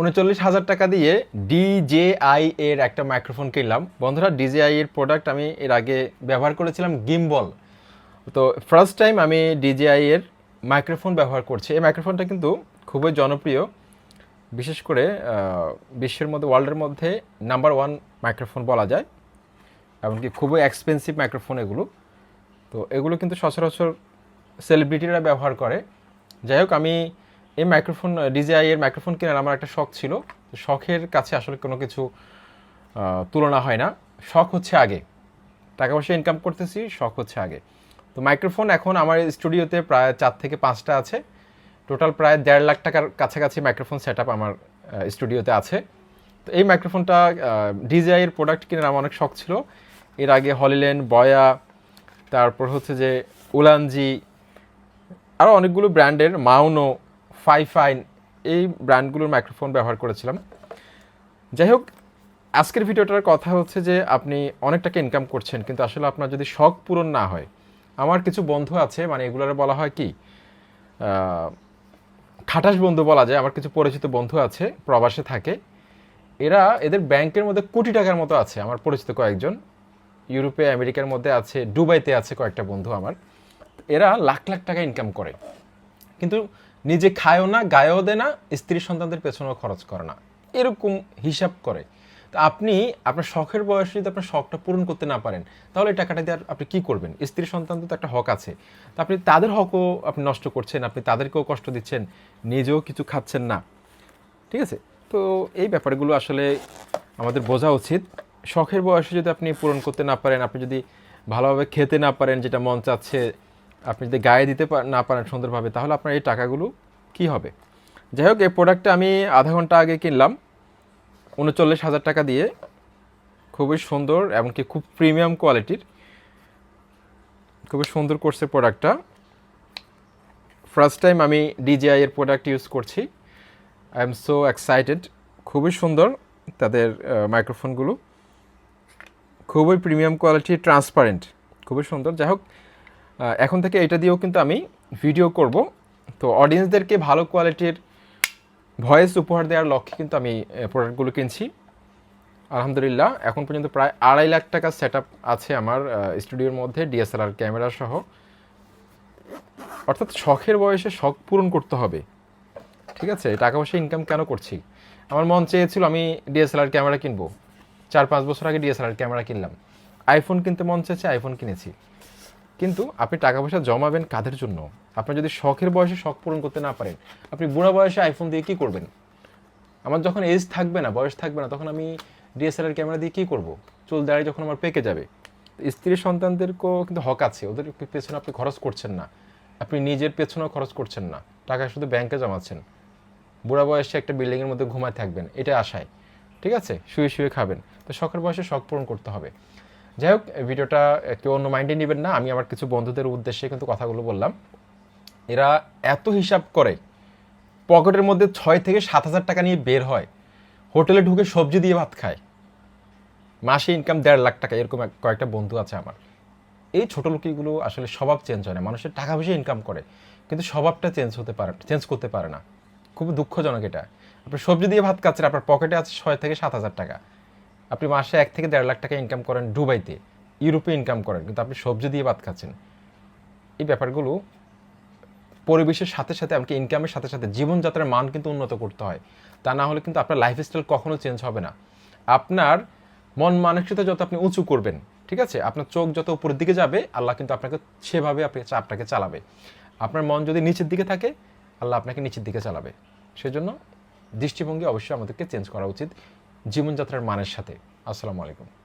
উনচল্লিশ হাজার টাকা দিয়ে ডিজেআই এর একটা মাইক্রোফোন কিনলাম। বন্ধুরা ডিজেআই এর প্রোডাক্ট আমি এর আগে ব্যবহার করেছিলাম গিম্বল তো ফার্স্ট টাইম আমি ডিজেআই এর মাইক্রোফোন ব্যবহার করছি। এই মাইক্রোফোনটা কিন্তু খুবই জনপ্রিয়। বিশেষ করে বিশ্বের মধ্যে ওয়ার্ল্ডের মধ্যে নাম্বার ওয়ান মাইক্রোফোন বলা যায়। এমনকি খুবই এক্সপেন্সিভ মাইক্রোফোন এগুলো। তো এগুলো কিন্তু সচরাচর সেলিব্রিটিরা ব্যবহার করে। যাই হোক, আমি এই মাইক্রোফোন ডিজিআই এর মাইক্রোফোন কেনার আমার একটা শখ ছিল। শখের কাছে আসলে কোনো কিছু তুলনা হয় না। শখ হচ্ছে আগে। টাকা পয়সা ইনকাম করতেছি, শখ হচ্ছে আগে। তো মাইক্রোফোন এখন আমার স্টুডিওতে প্রায় চার থেকে পাঁচটা আছে। টোটাল প্রায় দেড় লাখ টাকার কাছাকাছি মাইক্রোফোন সেট আমার স্টুডিওতে আছে। তো এই মাইক্রোফোনটা ডিজিআই এর প্রোডাক্ট কেনার আমার অনেক শখ ছিল। এর আগে হলিল্যান্ড বয়া তারপর হচ্ছে যে উলানজি আরও অনেকগুলো ব্র্যান্ডের মাউনো ফাইফাইন এই ব্র্যান্ডগুলোর মাইক্রোফোন ব্যবহার করেছিলাম। যাই হোক, আজকের ভিডিওটার কথা হচ্ছে যে আপনি অনেক টাকা ইনকাম করছেন, কিন্তু আসলে আপনার যদি শখ পূরণ না হয়, আমার কিছু বন্ধু আছে মানে এগুলোর বলা হয় কি খাটাস বন্ধু বলা যায়, আমার কিছু পরিচিত বন্ধু আছে, প্রবাসে থাকে। এরা, এদের ব্যাংকের মধ্যে কোটি টাকার মতো আছে, আমার পরিচিত কয়েকজন। ইউরোপে, আমেরিকার মধ্যে আছে, দুবাইতে আছে কয়েকটা বন্ধু আমার। এরা লাখ লাখ টাকা ইনকাম করে। কিন্তু নিজে খায়ও না, গায়েও দেয় না, স্ত্রী সন্তানদের পেছনেও খরচ করে না। এরকম হিসাব করে। তো আপনি আপনার শখের বয়সে যদি আপনার শখটা পূরণ করতে না পারেন, তাহলে এই টাকাটা দিয়ে আপনি কী করবেন? স্ত্রী সন্তান তো একটা হক আছে। তো আপনি তাদের হকও আপনি নষ্ট করছেন, আপনি তাদেরকেও কষ্ট দিচ্ছেন, নিজেও কিছু খাচ্ছেন না। ঠিক আছে? তো এই ব্যাপারগুলো আসলে আমাদের বোঝা উচিত। শখের বয়সে যদি আপনি পূরণ করতে না পারেন, আপনি যদি ভালোভাবে খেতে না পারেন, যেটা মন চাচ্ছে আপনি যদি গায়ে দিতে না পারেন সুন্দরভাবে, তাহলে আপনার এই টাকাগুলো কি হবে? যাই হোক, এই প্রোডাক্টটা আমি আধা ঘণ্টা আগে কিনলাম। উনচল্লিশ হাজার টাকা দিয়ে। খুবই সুন্দর, এমনকি খুব প্রিমিয়াম কোয়ালিটির খুবই সুন্দর করছে প্রোডাক্টটা ফার্স্ট টাইম আমি ডিজিআই এর প্রোডাক্ট ইউজ করছি। আই এম সো এক্সাইটেড খুবই সুন্দর তাদের মাইক্রোফোনগুলো খুবই প্রিমিয়াম কোয়ালিটি ট্রান্সপারেন্ট খুবই সুন্দর। যাই হোক এখন থেকে এটা দিয়েও কিন্তু আমি ভিডিও করব। তো অডিয়েন্সদেরকে ভালো কোয়ালিটির ভয়েস উপহার দেওয়ার লক্ষ্যে কিন্তু আমি প্রোডাক্টগুলো কিনছি। আলহামদুলিল্লাহ, এখন পর্যন্ত প্রায় আড়াই লাখ টাকা সেট আছে আমার স্টুডিওর মধ্যে ডিএসএলআর ক্যামেরা সহ। অর্থাৎ শখের বয়সে শখ পূরণ করতে হবে। ঠিক আছে? টাকা পয়সা ইনকাম কেন করছি? আমার মন চেয়েছিল আমি ডিএসএলআর ক্যামেরা কিনবো। চার পাঁচ বছর আগে ডিএসএলআর ক্যামেরা কিনলাম। আইফোন কিনতে মন চেয়েছে আইফোন কিনেছি। কিন্তু আপনি টাকা পয়সা জমাবেন কাদের জন্য? আপনি যদি শখের বয়সে শখ পূরণ করতে না পারেন, আপনি বুড়া বয়সে আইফোন দিয়ে কী করবেন? আমার যখন এজ থাকবে না, বয়স থাকবে না, তখন আমি ডিএসএলআর ক্যামেরা দিয়ে কী করব? চুল দাঁড়িয়ে যখন আমার পেকে যাবে। স্ত্রী সন্তানদেরকেও কিন্তু হক আছে, ওদের পেছনে আপনি খরচ করছেন না। আপনি নিজের পেছনেও খরচ করছেন না, টাকা শুধু ব্যাংকে জমাচ্ছেন। বুড়া বয়সে একটা বিল্ডিংয়ের মধ্যে ঘুমায় থাকবেন এটা আশায়। ঠিক আছে? শুয়ে শুয়ে খাবেন। তো শখের বয়সে শখ পূরণ করতে হবে। যাই হোক ভিডিওটা কেউ অন্য মাইন্ডে নেবেন না। আমি আমার কিছু বন্ধুদের উদ্দেশ্যে কিন্তু কথাগুলো বললাম। এরা এত হিসাব করে, পকেটের মধ্যে ছয় থেকে সাত হাজার টাকা নিয়ে বের হয়, হোটেলে ঢুকে সবজি দিয়ে ভাত খায়, মাসে ইনকাম দেড় লাখ টাকা, এরকম কয়েকটা বন্ধু আছে আমার। এই ছোটো লোকিগুলো আসলে স্বভাব চেঞ্জ হয় না। মানুষের টাকা পয়সা ইনকাম করে, কিন্তু স্বভাবটা চেঞ্জ হতে পারে চেঞ্জ করতে পারে না। খুব দুঃখজনক এটা। আপনি সবজি দিয়ে ভাত খাচ্ছেন, আপনার পকেটে আছে ছয় থেকে সাত হাজার টাকা। আপনি মাসে এক থেকে দেড় লাখ টাকা ইনকাম করেন দুবাইতে, ইউরোপে ইনকাম করেন, কিন্তু আপনি সবজি দিয়ে ভাত খাচ্ছেন। এই ব্যাপারগুলো পরিবেশের সাথে সাথে এমনকি ইনকামের সাথে সাথে জীবনযাত্রার মান কিন্তু উন্নত করতে হয়। তা না হলে কিন্তু আপনার লাইফস্টাইল কখনো চেঞ্জ হবে না। আপনার মন মানসিকতা যত আপনি উঁচু করবেন, ঠিক আছে? আপনার চোখ যত উপরের দিকে যাবে, আল্লাহ কিন্তু আপনাকে সেভাবে আপনি আপনাকে চালাবে। আপনার মন যদি নিচের দিকে থাকে, আল্লাহ আপনাকে নিচের দিকে চালাবে। সেজন্য দৃষ্টিভঙ্গি অবশ্যই আমাদেরকে চেঞ্জ করা উচিত। জীবনযাত্রার মানের সাথে। আসসালামু আলাইকুম।